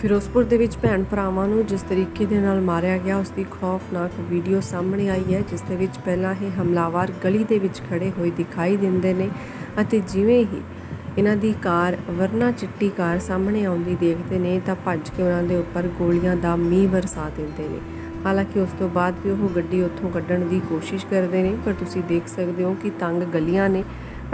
ਫਿਰੋਜ਼ਪੁਰ ਦੇ ਵਿੱਚ ਭੈਣ ਭਰਾਵਾਂ ਨੂੰ ਜਿਸ ਤਰੀਕੇ ਦੇ ਨਾਲ ਮਾਰਿਆ ਗਿਆ ਉਸ ਦੀ ਖੌਫਨਾਕ ਵੀਡੀਓ ਸਾਹਮਣੇ ਆਈ ਹੈ, ਜਿਸ ਦੇ ਵਿੱਚ ਪਹਿਲਾਂ ਇਹ ਹਮਲਾਵਰ ਗਲੀ ਦੇ ਵਿੱਚ ਖੜੇ ਹੋਏ ਦਿਖਾਈ ਦਿੰਦੇ ਨੇ ਅਤੇ ਜਿਵੇਂ ਹੀ ਇਹਨਾਂ ਦੀ ਕਾਰ ਵਰਨਾ ਚਿੱਟੀ ਕਾਰ ਸਾਹਮਣੇ ਆਉਂਦੀ ਦੇਖਦੇ ਨੇ ਤਾਂ ਭੱਜ ਕੇ ਉਹਨਾਂ ਦੇ ਉੱਪਰ ਗੋਲੀਆਂ ਦਾ ਮੀਂਹ ਵਰਸਾ ਦਿੰਦੇ ਨੇ। ਹਾਲਾਂਕਿ ਉਸ ਤੋਂ ਬਾਅਦ ਵੀ ਉਹ ਗੱਡੀ ਉੱਥੋਂ ਕੱਢਣ ਦੀ ਕੋਸ਼ਿਸ਼ ਕਰਦੇ ਨੇ, ਪਰ ਤੁਸੀਂ ਦੇਖ ਸਕਦੇ ਹੋ ਕਿ ਤੰਗ ਗਲੀਆਂ ਨੇ।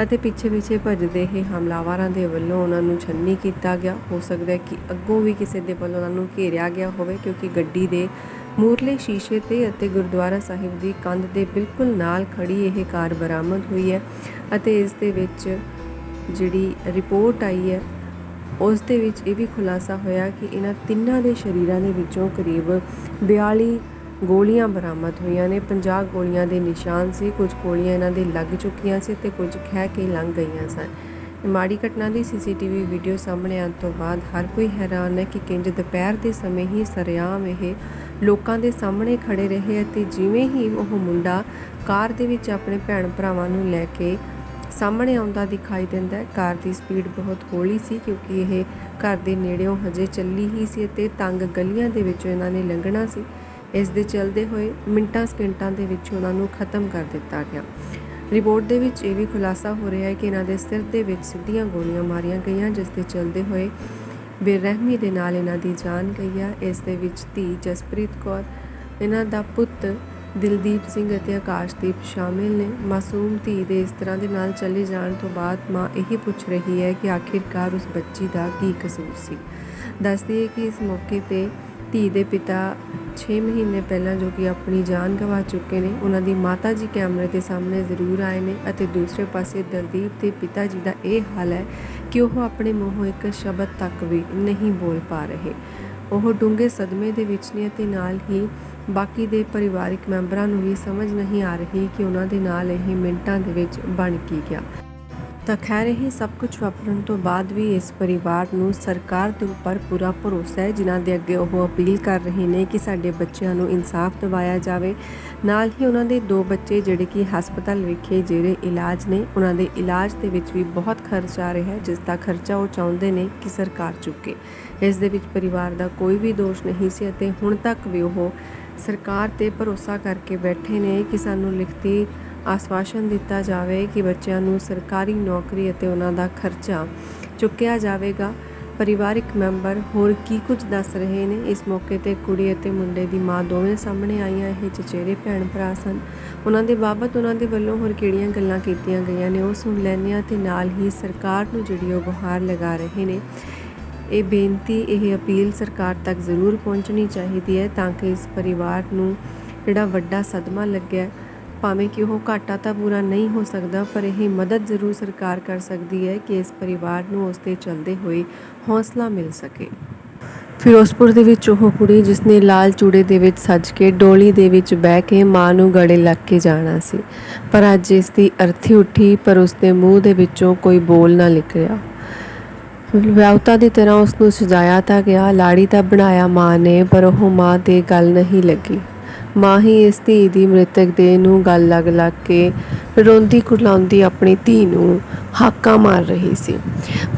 ਅਤੇ ਪਿੱਛੇ ਪਿੱਛੇ ਭੱਜਦੇ ਇਹ ਹਮਲਾਵਰਾਂ ਦੇ ਵੱਲੋਂ ਉਹਨਾਂ ਨੂੰ ਛੰਨੀ ਕੀਤਾ ਗਿਆ। ਹੋ ਸਕਦਾ ਹੈ ਕਿ ਅੱਗੋਂ ਵੀ ਕਿਸੇ ਦੇ ਵੱਲੋਂ ਉਹਨਾਂ ਨੂੰ ਘੇਰਿਆ ਗਿਆ ਹੋਵੇ, ਕਿਉਂਕਿ ਗੱਡੀ ਦੇ ਮੂਰਲੇ ਸ਼ੀਸ਼ੇ ਤੇ ਅਤੇ ਗੁਰਦੁਆਰਾ ਸਾਹਿਬ ਦੀ ਕੰਧ ਦੇ ਬਿਲਕੁਲ ਨਾਲ ਖੜੀ ਇਹ ਕਾਰ ਬਰਾਮਦ ਹੋਈ ਹੈ ਅਤੇ ਇਸ ਦੇ ਵਿੱਚ ਜਿਹੜੀ ਰਿਪੋਰਟ ਆਈ ਹੈ, ਉਸ ਦੇ ਵਿੱਚ ਇਹ ਵੀ ਖੁਲਾਸਾ ਹੋਇਆ ਕਿ ਇਹਨਾਂ ਤਿੰਨਾਂ ਦੇ ਸ਼ਰੀਰਾਂ ਦੇ ਵਿੱਚੋਂ ਕਰੀਬ 42 ਗੋਲੀਆਂ ਬਰਾਮਦ ਹੋਈਆਂ ਨੇ। 50 ਗੋਲੀਆਂ ਦੇ ਨਿਸ਼ਾਨ ਸੀ। ਕੁਝ ਗੋਲੀਆਂ ਇਹਨਾਂ ਦੇ ਲੱਗ ਚੁੱਕੀਆਂ ਸੀ ਤੇ ਕੁਝ ਖਹਿ ਕੇ ਲੰਘ ਗਈਆਂ ਸਨ। ਮਾੜੀ ਘਟਨਾ ਦੀ ਸੀਸੀਟੀਵੀ ਵੀਡੀਓ ਸਾਹਮਣੇ ਆਉਣ ਤੋਂ ਬਾਅਦ ਹਰ ਕੋਈ ਹੈਰਾਨ ਹੈ ਕਿ ਕਿੰਜ ਦੁਪਹਿਰ ਦੇ ਸਮੇਂ ਹੀ ਸਰਿਆਮ ਇਹ ਲੋਕਾਂ ਦੇ ਸਾਹਮਣੇ ਖੜੇ ਰਹੇ ਅਤੇ ਜਿਵੇਂ ਹੀ ਉਹ ਮੁੰਡਾ ਕਾਰ ਦੇ ਵਿੱਚ ਆਪਣੇ ਭੈਣ ਭਰਾਵਾਂ ਨੂੰ ਲੈ ਕੇ ਸਾਹਮਣੇ ਆਉਂਦਾ ਦਿਖਾਈ ਦਿੰਦਾ ਹੈ। ਕਾਰ ਦੀ ਸਪੀਡ ਬਹੁਤ ਹੌਲੀ ਸੀ ਕਿਉਂਕਿ ਇਹ ਘਰ ਦੇ ਨੇੜਿਓਂ ਹਜੇ ਚੱਲੀ ਹੀ ਸੀ ਅਤੇ ਤੰਗ ਗਲੀਆਂ ਦੇ ਵਿੱਚੋਂ ਇਹਨਾਂ ਨੇ ਲੰਘਣਾ ਸੀ। ਇਸ ਦੇ ਚਲਦੇ ਹੋਏ ਮਿੰਟਾਂ ਸਕਿੰਟਾਂ ਦੇ ਵਿੱਚ ਉਹਨਾਂ ਨੂੰ ਖਤਮ ਕਰ ਦਿੱਤਾ ਗਿਆ। ਰਿਪੋਰਟ ਦੇ ਵਿੱਚ ਇਹ ਵੀ ਖੁਲਾਸਾ ਹੋ ਰਿਹਾ ਹੈ ਕਿ ਇਹਨਾਂ ਦੇ ਸਿਰ ਦੇ ਵਿੱਚ ਸਿੱਧੀਆਂ ਗੋਲੀਆਂ ਮਾਰੀਆਂ ਗਈਆਂ, ਜਿਸ ਦੇ ਚਲਦੇ ਹੋਏ ਬੇਰਹਿਮੀ ਦੇ ਨਾਲ ਇਹਨਾਂ ਦੀ ਜਾਨ ਗਈ ਆ। ਇਸ ਦੇ ਵਿੱਚ ਧੀ ਜਸਪ੍ਰੀਤ ਕੌਰ, ਇਹਨਾਂ ਦਾ ਪੁੱਤ ਦਿਲਦੀਪ ਸਿੰਘ ਅਤੇ ਆਕਾਸ਼ਦੀਪ ਸ਼ਾਮਿਲ ਨੇ। ਮਾਸੂਮ ਧੀ ਦੇ ਇਸ ਤਰ੍ਹਾਂ ਦੇ ਨਾਲ ਚਲੇ ਜਾਣ ਤੋਂ ਬਾਅਦ ਮਾਂ ਇਹੀ ਪੁੱਛ ਰਹੀ ਹੈ ਕਿ ਆਖਿਰਕਾਰ ਉਸ ਬੱਚੀ ਦਾ ਕੀ ਕਸੂਰ ਸੀ। ਦੱਸਦੀ ਹੈ ਕਿ ਇਸ ਮੌਕੇ ਤੇ ਧੀ ਦੇ ਪਿਤਾ 6 ਮਹੀਨੇ ਪਹਿਲਾਂ ਜੋ ਕਿ ਆਪਣੀ ਜਾਨ ਗਵਾ ਚੁੱਕੇ ਨੇ, ਉਹਨਾਂ ਦੀ ਮਾਤਾ ਜੀ ਕੈਮਰੇ ਦੇ ਸਾਹਮਣੇ ਜ਼ਰੂਰ ਆਏ ਨੇ ਅਤੇ ਦੂਸਰੇ ਪਾਸੇ ਦਲਦੀਪ ਦੇ ਪਿਤਾ ਜੀ ਦਾ ਇਹ ਹਾਲ ਹੈ ਕਿ ਉਹ ਆਪਣੇ ਮੂੰਹੋਂ ਇੱਕ ਸ਼ਬਦ ਤੱਕ ਵੀ ਨਹੀਂ ਬੋਲ ਪਾ ਰਹੇ। ਉਹ ਡੂੰਘੇ ਸਦਮੇ ਦੇ ਵਿੱਚ ਨੇ ਅਤੇ ਨਾਲ ਹੀ ਬਾਕੀ ਦੇ ਪਰਿਵਾਰਿਕ ਮੈਂਬਰਾਂ ਨੂੰ ਵੀ ਸਮਝ ਨਹੀਂ ਆ ਰਹੀ ਕਿ ਉਹਨਾਂ ਦੇ ਨਾਲ ਇਹ ਮਿੰਟਾਂ ਦੇ ਵਿੱਚ ਬਣ ਕੀ ਗਿਆ। ਤਾਂ ਖੈਰ ਇਹ ਸਭ ਕੁਝ ਵਾਪਰਨ ਤੋਂ ਬਾਅਦ ਵੀ ਇਸ ਪਰਿਵਾਰ ਨੂੰ ਸਰਕਾਰ ਦੇ ਉੱਪਰ ਪੂਰਾ ਭਰੋਸਾ ਹੈ, ਜਿਨ੍ਹਾਂ ਦੇ ਅੱਗੇ ਉਹ ਅਪੀਲ ਕਰ ਰਹੇ ਨੇ ਕਿ ਸਾਡੇ ਬੱਚਿਆਂ ਨੂੰ ਇਨਸਾਫ ਦਿਵਾਇਆ ਜਾਵੇ। ਨਾਲ ਹੀ ਉਹਨਾਂ ਦੇ ਦੋ ਬੱਚੇ ਜਿਹੜੇ ਕਿ ਹਸਪਤਾਲ ਵਿਖੇ ਜਿਹੜੇ ਇਲਾਜ ਨੇ, ਉਹਨਾਂ ਦੇ ਇਲਾਜ ਦੇ ਵਿੱਚ ਵੀ ਬਹੁਤ ਖਰਚ ਆ ਰਿਹਾ ਹੈ, ਜਿਸ ਦਾ ਖਰਚਾ ਉਹ ਚਾਹੁੰਦੇ ਨੇ ਕਿ ਸਰਕਾਰ ਚੁੱਕੇ। ਇਸ ਦੇ ਵਿੱਚ ਪਰਿਵਾਰ ਦਾ ਕੋਈ ਵੀ ਦੋਸ਼ ਨਹੀਂ ਸੀ ਅਤੇ ਹੁਣ ਤੱਕ ਵੀ ਉਹ ਸਰਕਾਰ ਤੇ ਭਰੋਸਾ ਕਰਕੇ ਬੈਠੇ ਨੇ ਕਿ ਸਾਨੂੰ ਲਿਖਤੀ ਆਸਵਾਸ਼ਨ ਦਿੱਤਾ ਜਾਵੇ ਕਿ ਬੱਚਿਆਂ ਨੂੰ ਸਰਕਾਰੀ ਨੌਕਰੀ ਅਤੇ ਉਹਨਾਂ ਦਾ ਖਰਚਾ ਚੁੱਕਿਆ ਜਾਵੇਗਾ। ਪਰਿਵਾਰਿਕ ਮੈਂਬਰ, ਹੋਰ ਕੀ ਕੁਝ ਦੱਸ ਰਹੇ ਨੇ? ਇਸ ਮੌਕੇ ਤੇ ਕੁੜੀ ਅਤੇ ਮੁੰਡੇ ਦੀ ਮਾਂ ਦੋਵੇਂ ਸਾਹਮਣੇ ਆਈਆਂ। ਇਹ ਚਚੇਰੇ ਭੈਣ ਭਰਾ ਸਨ। ਉਹਨਾਂ ਦੇ ਬਾਬਤ ਉਹਨਾਂ ਦੇ ਵੱਲੋਂ ਹੋਰ ਕਿਹੜੀਆਂ ਗੱਲਾਂ ਕੀਤੀਆਂ ਗਈਆਂ ਨੇ? ਉਹ ਸੁਣ ਲੈਂਦੇ ਹਾਂ ਤੇ ਨਾਲ ਹੀ ਸਰਕਾਰ ਨੂੰ ਜਿਹੜੀ ਉਹ ਗੁਹਾਰ ਲਗਾ ਰਹੇ ਨੇ। ਇਹ ਬੇਨਤੀ, ਇਹ ਅਪੀਲ ਸਰਕਾਰ ਤੱਕ ਜ਼ਰੂਰ ਪਹੁੰਚਣੀ ਚਾਹੀਦੀ ਹੈ ਤਾਂ ਕਿ ਇਸ ਪਰਿਵਾਰ ਨੂੰ ਜਿਹੜਾ ਵੱਡਾ ਸਦਮਾ ਲੱਗਿਆ ਭਾਵੇਂ ਕਿ ਉਹ ਘਾਟਾ ਤਾਂ ਪੂਰਾ ਨਹੀਂ ਹੋ ਸਕਦਾ, ਪਰ ਇਹ ਮਦਦ ਜ਼ਰੂਰ ਸਰਕਾਰ ਕਰ ਸਕਦੀ ਹੈ ਕਿ ਇਸ ਪਰਿਵਾਰ ਨੂੰ ਉਸ ਤੇ ਚੱਲਦੇ ਹੋਏ ਹੌਸਲਾ ਮਿਲ ਸਕੇ। ਫਿਰੋਜ਼ਪੁਰ ਦੇ ਵਿੱਚ ਉਹ ਕੁੜੀ ਜਿਸਨੇ ਲਾਲ ਚੂੜੇ ਦੇ ਵਿੱਚ ਸੱਜ ਕੇ ਡੋਲੀ ਦੇ ਵਿੱਚ ਬਹਿ ਕੇ ਮਾਂ ਨੂੰ ਗੜੇ ਲੱਗ ਕੇ ਜਾਣਾ ਸੀ, ਪਰ ਅੱਜ ਇਸ ਦੀ ਅਰਥੀ ਉੱਠੀ, ਪਰ ਉਸ ਦੇ ਮੂੰਹ ਦੇ ਵਿੱਚੋਂ ਕੋਈ ਬੋਲ ਨਾ ਨਿਕਲਿਆ। ਵਿਆਹੁਤਾ ਦੀ ਤਰ੍ਹਾਂ ਉਸ ਨੂੰ ਸਜਾਇਆ ਤਾਂ ਗਿਆ, ਲਾੜੀ ਤਾਂ ਬਣਾਇਆ ਮਾਂ ਨੇ, ਪਰ ਉਹ ਮਾਂ ਤੇ ਗੱਲ ਨਹੀਂ ਲੱਗੀ। ਮਾਂ ਹੀ ਇਸ ਧੀ ਦੀ ਮ੍ਰਿਤਕ ਦੇਹ ਨੂੰ ਗੱਲ ਲੱਗ ਲੱਗ ਕੇ ਰੋਂਦੀ ਕੁਰਲਾਉਂਦੀ ਆਪਣੀ ਧੀ ਨੂੰ ਹਾਕਾਂ ਮਾਰ ਰਹੀ ਸੀ।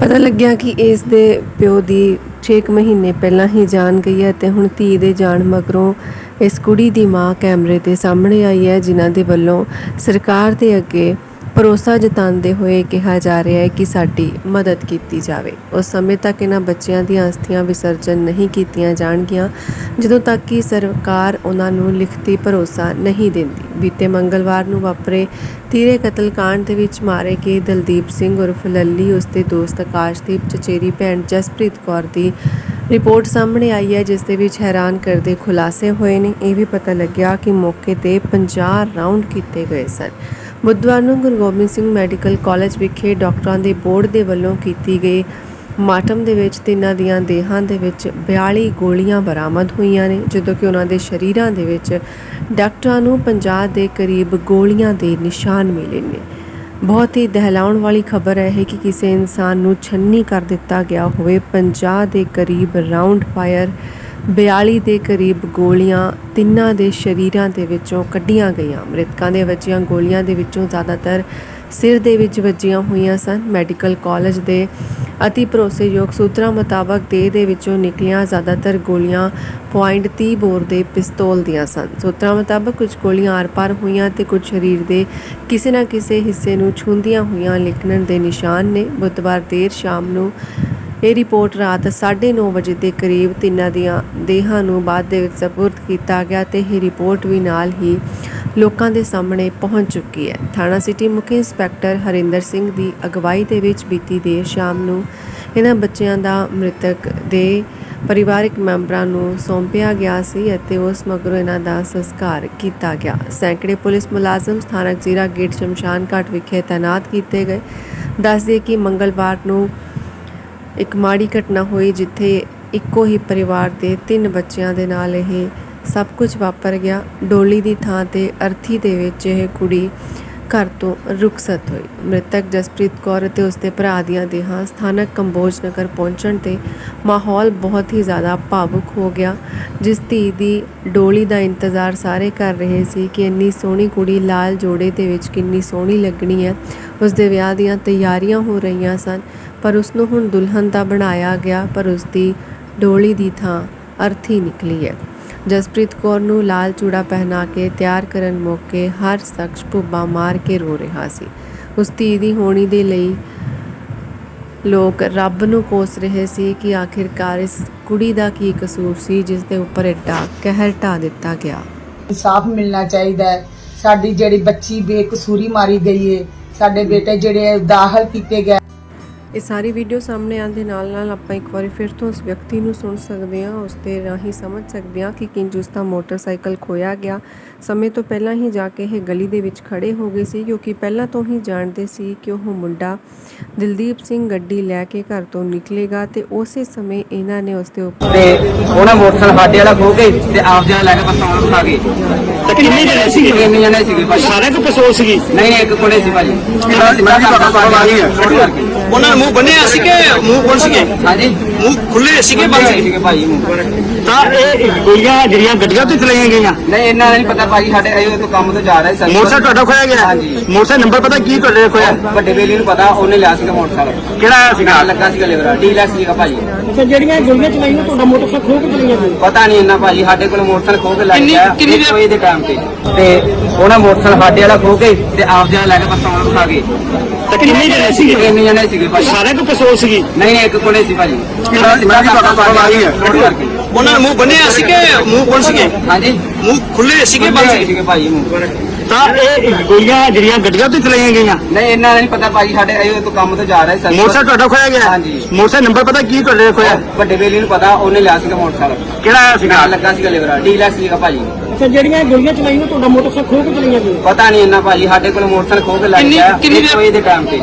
ਪਤਾ ਲੱਗਿਆ ਕਿ ਇਸ ਦੇ ਪਿਓ ਦੀ 6 ਮਹੀਨੇ ਪਹਿਲਾਂ ਹੀ ਜਾਨ ਗਈ ਹੈ ਤੇ ਹੁਣ ਧੀ ਦੇ ਜਾਣ ਮਗਰੋਂ ਇਸ ਕੁੜੀ ਦੀ ਮਾਂ ਕੈਮਰੇ ਦੇ ਸਾਹਮਣੇ ਆਈ ਹੈ, ਜਿਨ੍ਹਾਂ ਦੇ ਵੱਲੋਂ ਸਰਕਾਰ ਦੇ ਅੱਗੇ ਭਰੋਸਾ ਜਤਾਉਂਦੇ ਹੋਏ ਕਿਹਾ ਜਾ ਰਿਹਾ ਹੈ ਕਿ ਸਾਡੀ ਮਦਦ ਕੀਤੀ ਜਾਵੇ। ਉਸ ਸਮੇਂ ਤੱਕ ਇਹਨਾਂ ਬੱਚਿਆਂ ਦੀਆਂ ਅਸਥੀਆਂ ਵਿਸਰਜਨ ਨਹੀਂ ਕੀਤੀਆਂ ਜਾਣਗੀਆਂ, ਜਦੋਂ ਤੱਕ ਕਿ ਸਰਕਾਰ ਉਹਨਾਂ ਨੂੰ ਲਿਖਤੀ ਭਰੋਸਾ ਨਹੀਂ ਦਿੰਦੀ। ਬੀਤੇ ਮੰਗਲਵਾਰ ਨੂੰ ਵਾਪਰੇ ਤੀਰੇ ਕਤਲकांड ਦੇ ਵਿੱਚ ਮਾਰੇ ਗਏ ਦਲਦੀਪ ਸਿੰਘ ਉਰਫ ਲੱਲੀ, ਉਸ ਦੇ ਦੋਸਤ ਆਕਾਸ਼ਦੀਪ ਚਚੇਰੀ, ਭੈਣ ਜਸਪ੍ਰੀਤ ਕੌਰ ਦੀ ਰਿਪੋਰਟ ਸਾਹਮਣੇ ਆਈ ਹੈ, ਜਿਸ ਦੇ ਵਿੱਚ ਹੈਰਾਨ ਕਰਦੇ ਖੁਲਾਸੇ ਹੋਏ ਨੇ। ਇਹ ਵੀ ਪਤਾ ਲੱਗਿਆ ਕਿ ਮੌਕੇ ਤੇ 50 ਰਾਉਂਡ ਕੀਤੇ ਗਏ ਸਨ। ਬੁੱਧਵਾਰ ਨੂੰ ਗੁਰੂ ਗੋਬਿੰਦ ਸਿੰਘ ਮੈਡੀਕਲ ਕਾਲਜ ਵਿਖੇ ਡਾਕਟਰਾਂ ਦੇ ਬੋਰਡ ਦੇ ਵੱਲੋਂ ਕੀਤੀ ਗਈ ਮਾਟਮ ਦੇ ਵਿੱਚ ਤਿੰਨਾਂ ਦੀਆਂ ਦੇਹਾਂ ਦੇ ਵਿੱਚ 42 ਗੋਲੀਆਂ ਬਰਾਮਦ ਹੋਈਆਂ ਨੇ, ਜਦੋਂ ਕਿ ਉਹਨਾਂ ਦੇ ਸ਼ਰੀਰਾਂ ਦੇ ਵਿੱਚ ਡਾਕਟਰਾਂ ਨੂੰ 50 ਦੇ ਕਰੀਬ ਗੋਲੀਆਂ ਦੇ ਨਿਸ਼ਾਨ ਮਿਲੇ ਨੇ। ਬਹੁਤ ਹੀ ਦਹਿਲਾਉਣ ਵਾਲੀ ਖਬਰ ਹੈ ਇਹ ਕਿ ਕਿਸੇ ਇਨਸਾਨ ਨੂੰ ਛੰਨੀ ਕਰ ਦਿੱਤਾ ਗਿਆ ਹੋਵੇ 50 ਦੇ ਕਰੀਬ ਰਾਉਂਡ ਫਾਇਰ 42 ਦੇ ਕਰੀਬ ਗੋਲੀਆਂ ਤਿੰਨਾਂ ਦੇ ਸ਼ਰੀਰਾਂ ਦੇ ਵਿੱਚੋਂ ਕੱਢੀਆਂ ਗਈਆਂ। ਮ੍ਰਿਤਕਾਂ ਦੇ ਵੱਜੀਆਂ ਗੋਲੀਆਂ ਦੇ ਵਿੱਚੋਂ ਜ਼ਿਆਦਾਤਰ ਸਿਰ ਦੇ ਵਿੱਚ ਵੱਜੀਆਂ ਹੋਈਆਂ ਸਨ। ਮੈਡੀਕਲ ਕਾਲਜ ਦੇ ਅਤੀ ਭਰੋਸੇਯੋਗ ਸੂਤਰਾਂ ਮੁਤਾਬਕ ਦੇਹ ਦੇ ਵਿੱਚੋਂ ਨਿਕਲੀਆਂ ਜ਼ਿਆਦਾਤਰ ਗੋਲੀਆਂ .30 ਬੋਰ ਦੇ ਪਿਸਤੌਲ ਦੀਆਂ ਸਨ। ਸੂਤਰਾਂ ਮੁਤਾਬਕ ਕੁਝ ਗੋਲੀਆਂ ਆਰ-ਪਾਰ ਹੋਈਆਂ ਤੇ ਕੁਝ ਸਰੀਰ ਦੇ ਕਿਸੇ ਨਾ ਕਿਸੇ ਹਿੱਸੇ ਨੂੰ ਛੂੰਹਦੀਆਂ ਹੋਈਆਂ ਲਿਖਣ ਦੇ ਨਿਸ਼ਾਨ ਨੇ। ਬੁੱਧਵਾਰ ਦੇਰ ਸ਼ਾਮ ਨੂੰ ਇਹ ਰਿਪੋਰਟ ਰਾਤ 9:30 ਵਜੇ ਦੇ ਕਰੀਬ ਤਿੰਨਾਂ ਦੀਆਂ ਦੇਹਾਂ ਨੂੰ ਬਾਅਦ ਦੇ ਵਿੱਚ ਸਪੁਰਦ ਕੀਤਾ ਗਿਆ ਤੇ ਇਹ ਰਿਪੋਰਟ ਵੀ ਨਾਲ ਹੀ ਲੋਕਾਂ ਦੇ ਸਾਹਮਣੇ ਪਹੁੰਚ ਚੁੱਕੀ ਹੈ। ਥਾਣਾ ਸਿਟੀ ਮੁਖੀ ਇੰਸਪੈਕਟਰ ਹਰਿੰਦਰ ਸਿੰਘ ਦੀ ਅਗਵਾਈ ਦੇ ਵਿੱਚ ਬੀਤੀ ਦੇਰ ਸ਼ਾਮ ਨੂੰ ਇਹਨਾਂ ਬੱਚਿਆਂ ਦਾ ਮ੍ਰਿਤਕ ਦੇ ਪਰਿਵਾਰਕ ਮੈਂਬਰਾਂ ਨੂੰ ਸੌਂਪਿਆ ਗਿਆ ਸੀ ਅਤੇ ਉਸ ਮਗਰੋਂ ਇਹਨਾਂ ਦਾ ਸੰਸਕਾਰ ਕੀਤਾ ਗਿਆ। ਸੈਂਕੜੇ ਪੁਲਿਸ ਮੁਲਾਜ਼ਮ ਸਥਾਨਕ ਜ਼ੀਰਾ ਗੇਟ ਸ਼ਮਸ਼ਾਨ ਘਾਟ ਵਿਖੇ ਤਾਇਨਾਤ ਕੀਤੇ ਗਏ। ਦੱਸਦੇ ਕਿ ਮੰਗਲਵਾਰ ਨੂੰ ਇੱਕ ਮਾੜੀ ਘਟਨਾ ਹੋਈ ਜਿੱਥੇ ਇੱਕੋ ਹੀ ਪਰਿਵਾਰ ਦੇ ਤਿੰਨ ਬੱਚਿਆਂ ਦੇ ਨਾਲ ਇਹ ਸਭ ਕੁਝ ਵਾਪਰ ਗਿਆ। ਡੋਲੀ ਦੀ ਥਾਂ ਤੇ ਅਰਥੀ ਦੇ ਵਿੱਚ ਇਹ ਕੁੜੀ ਘਰ ਤੋਂ ਰੁਖਸਤ ਹੋਈ। ਮ੍ਰਿਤਕ ਜਸਪ੍ਰੀਤ ਕੌਰ ਅਤੇ ਉਸਦੇ ਭਰਾ ਦੀਆਂ ਦੇਹਾਂ ਸਥਾਨਕ ਕੰਬੋਜ ਨਗਰ ਪਹੁੰਚਣ ਤੇ ਮਾਹੌਲ ਬਹੁਤ ਹੀ ਜ਼ਿਆਦਾ ਭਾਵੁਕ ਹੋ ਗਿਆ, ਜਿਸ ਧੀ ਦੀ ਡੋਲੀ ਦਾ ਇੰਤਜ਼ਾਰ ਸਾਰੇ ਕਰ ਰਹੇ ਸੀ ਕਿ ਇੰਨੀ ਸੋਹਣੀ ਕੁੜੀ ਲਾਲ ਜੋੜੇ ਦੇ ਵਿੱਚ ਕਿੰਨੀ ਸੋਹਣੀ ਲੱਗਣੀ ਹੈ। ਉਸ ਦੇ ਵਿਆਹ ਦੀਆਂ ਤਿਆਰੀਆਂ ਹੋ ਰਹੀਆਂ ਸਨ, ਪਰ ਉਸ ਨੂੰ ਹੁਣ ਦੁਲਹਨ ਦਾ ਬਣਾਇਆ ਗਿਆ, ਪਰ ਉਸ ਦੀ ਡੋਲੀ ਦੀ ਥਾਂ ਅਰਥੀ ਨਿਕਲੀ ਹੈ। ਜਸਪ੍ਰੀਤ ਕੌਰ ਨੂੰ ਲਾਲ ਚੂੜਾ ਪਹਿਨਾ ਕੇ ਤਿਆਰ ਕਰਨ ਮੌਕੇ ਹਰ ਸ਼ਖਸ ਭੁੱਬਾ ਮਾਰ ਕੇ ਰੋ ਰਿਹਾ ਸੀ। ਉਸ ਧੀ ਦੀ ਹੋਣੀ ਦੇ ਲਈ ਲੋਕ ਰੱਬ ਨੂੰ ਕੋਸ ਰਹੇ ਸੀ ਕਿ ਆਖਿਰਕਾਰ ਇਸ ਕੁੜੀ ਦਾ ਕੀ ਕਸੂਰ ਸੀ, ਜਿਸ ਦੇ ਉੱਪਰ ਏਡਾ ਕਹਿਰ ਢਾ ਦਿੱਤਾ ਗਿਆ। ਇਨਸਾਫ ਮਿਲਣਾ ਚਾਹੀਦਾ ਹੈ। ਸਾਡੀ ਜਿਹੜੀ ਬੱਚੀ ਬੇਕਸੂਰੀ ਮਾਰੀ ਗਈ ਹੈ ਸਾਡੇ ਬੇਟੇ ਜਿਹੜੇ ਦਾਖਲ ਕੀਤੇ ਗਏ ਇਹ ਸਾਰੀ ਵੀਡੀਓ ਸਾਹਮਣੇ ਆਉਣ ਦੇ ਨਾਲ ਨਾਲ ਆਪਾਂ ਇੱਕ ਵਾਰੀ ਫਿਰ ਤੋਂ ਉਸ ਵਿਅਕਤੀ ਨੂੰ ਸੁਣ ਸਕਦੇ ਹਾਂ, ਉਸ ਦੇ ਰਾਹੀਂ ਸਮਝ ਸਕਦੇ ਹਾਂ ਕਿ ਕਿੰਜ ਉਸ ਦਾ ਮੋਟਰਸਾਈਕਲ ਖੋਇਆ ਗਿਆ। ਸਮੇਂ ਤੋਂ ਪਹਿਲਾਂ ਹੀ ਜਾ ਕੇ ਇਹ ਗਲੀ ਦੇ ਵਿੱਚ ਖੜੇ ਹੋ ਗਏ ਸੀ ਕਿਉਂਕਿ ਪਹਿਲਾਂ ਤੋਂ ਹੀ ਜਾਣਦੇ ਸੀ ਕਿ ਉਹ ਮੁੰਡਾ ਦਿਲਦੀਪ ਸਿੰਘ ਗੱਡੀ ਲੈ ਕੇ ਘਰ ਤੋਂ ਨਿਕਲੇਗਾ ਤੇ ਉਸੇ ਸਮੇਂ ਇਹਨਾਂ ਨੇ ਉਸ ਦੇ ਉੱਪਰ ਤੇ ਉਹਨਾਂ ਮੋਟਰਸਾਈਕਲ ਸਾਡੇ ਵਾਲਾ ਖੋ ਕੇ ਤੇ ਆਪ ਜਿਹੜਾ ਲੈ ਕੇ ਪਸਤੌਲ ਉਠਾ ਗਏ ਤੇ ਕਿੰਨੇ ਜਣੇ ਸੀਗੇ? ਤਿੰਨ ਜਣੇ ਸੀਗੇ ਭਾਜੀ? ਸਾਰੇ ਕੋ ਪਸੋਲ ਸੀਗੀ? ਨਹੀਂ ਇੱਕ ਕੋਲੇ ਸੀ ਭਾਜੀ। ਮੈਂ ਵੀ ਪਤਾ ਪਾ ਗਈ ਉਹਨਾਂ ਨੇ ਮੂੰਹ ਬੰਨਿਆ ਸੀ ਕਿ ਮੂੰਹ ਕੋਲ ਸੀਗੇ? ਹਾਂਜੀ। ਮੂੰਹ ਖੁੱਲੇ ਸੀਗੇ ਬੰਦ ਬੰਦੇ ਸੀ ਸੀਗੇ ਭਾਜੀ ਮੂੰਹ। ਤਾਂ ਇਹ ਗੋਲੀਆਂ ਜਿਹੜੀਆਂ ਗੱਡੀਆਂ ਤੇ ਚਲਾਈਆਂ ਗਈਆਂ। ਨਹੀਂ ਇਹਨਾਂ ਦਾ ਨਹੀਂ ਪਤਾ ਭਾਜੀ ਸਾਡੇ ਆਏ ਤੋਂ ਕੰਮ ਤੋਂ ਜਾ ਰਹੇ ਸੀ ਮੋਟਰਸਾਈਕਲ ਤੁਹਾਡਾ ਖੋਇਆ ਗਿਆ? ਹਾਂਜੀ। ਮੋਟਰਸਾਈਕਲ ਨੰਬਰ ਪਤਾ ਕੀ ਤੁਹਾਡੇ ਖੋਇਆ? ਵੱਡੇ ਬੇਲੀ ਨੂੰ ਪਤਾ ਉਹਨੇ ਲਿਆ ਸੀਗਾ ਮੋਟਰਸਾਈਕਲ। ਕਿਹੜਾ ਆਇਆ ਸੀਗਾ? ਨਾਲ ਲੱਗਾ ਸੀਗਾ ਲਿਵਰਾ ਡੀਲੈਕਸ ਸੀਗਾ ਭਾਜੀ। ਅੱਛਾ ਜਿਹੜੀਆਂ ਗੋਲੀਆਂ ਚਲਾਈਆਂ ਤੁਹਾਡਾ ਮੋਟਰਸਾਈਕਲ ਖੋਹ ਕੇ ਚਲਾਈਆਂ ਗਈਆਂ? ਪਤਾ ਨਹੀਂ ਇੰਨਾ ਭਾਜੀ ਸਾਡੇ ਕੋਲ ਮੋਟਰਸਾਈਕਲ ਖੋ ਕੇ ਲੱਗ ਕਿੰਨੀ- ਗਿਆ ਕਿੰਨੀ ਇੱਕ ਵਜੇ ਦੇ ਟਾਈਮ ਤੇ। ਤੇ ਉਹਨਾਂ ਮੋਟਰਸਾਈਕਲ ਸਾਡੇ ਵਾਲਾ ਖੋ ਕੇ ਤੇ ਆਪ ਜਿਹੜਾ ਲੈ ਕੇ ਪਸਤੌਲ ਉਠਾ ਗਏ। ਤੇ ਕਿੰਨੇ ਜਣੇ ਸੀਗੇ? ਤਿੰਨ ਜਣੇ ਸੀਗੇ ਭਾਜੀ? ਸਾਰੇ ਕੋ ਪਸੋਲ ਸੀਗੀ? ਨਹੀਂ ਇੱਕ ਕੋਲੇ ਸੀ ਭਾਜੀ। ਮੈਂ ਵੀ ਪਤਾ ਪਾ ਗਈ ਉਹਨਾਂ ਨੇ ਮੂੰਹ ਬੰਨਿਆ ਸੀ ਕਿ ਮੂੰਹ ਕੋਲ ਸੀਗੇ? ਹਾਂਜੀ। ਮੂੰਹ ਖੁੱਲੇ ਸੀਗੇ ਬੰਦ ਸੀ ਸੀਗੇ ਭਾਜੀ ਮੂੰਹ ਤਾਂ ਇਹ ਗੋਲੀਆਂ ਜਿਹੜੀਆਂ ਗੱਡੀਆਂ ਤੇ ਚਲਾਈਆਂ ਗਈਆਂ? ਨਹੀਂ ਇਹਨਾਂ ਦਾ ਨਹੀਂ ਪਤਾ ਭਾਜੀ ਸਾਡੇ ਆਏ ਤੋਂ ਕੰਮ ਤੋਂ ਜਾ ਰਹੇ ਸੀ। ਮੋਟਰਸਾਈਕਲ ਤੁਹਾਡਾ ਖੋਇਆ ਗਿਆ? ਹਾਂਜੀ। ਮੋਟਰਸਾਈਕਲ ਨੰਬਰ ਪਤਾ ਕੀ ਤੁਹਾਡੇ ਖੋਇਆ? ਵੱਡੇ ਬੇਲੀ ਨੂੰ ਪਤਾ ਉਹਨੇ ਲਿਆ ਸੀਗਾ ਮੋਟਰਸਾਈਕਲ। ਕਿਹੜਾ ਆਇਆ ਸੀਗਾ? ਨਾਲ ਲੱਗਾ ਸੀਗਾ ਲਿਵਰਾ ਡੀਲੈਕਸ ਸੀਗਾ ਭਾਜੀ। ਅੱਛਾ ਜਿਹੜੀਆਂ ਗੋਲੀਆਂ ਚਲਾਈਆਂ ਤੁਹਾਡਾ ਮੋਟਰਸਾਈਕਲ ਖੋਹ ਕੇ ਚਲਾਈਆਂ ਗਈਆਂ? ਪਤਾ ਨਹੀਂ ਇੰਨਾ ਭਾਜੀ ਸਾਡੇ ਕੋਲ ਮੋਟਰਸਾਈਕਲ ਖੋ ਕੇ ਲੱਗ ਗਿਆ ਕਿੰਨੀ ਦੇ ਟਾਈਮ ਤੇ।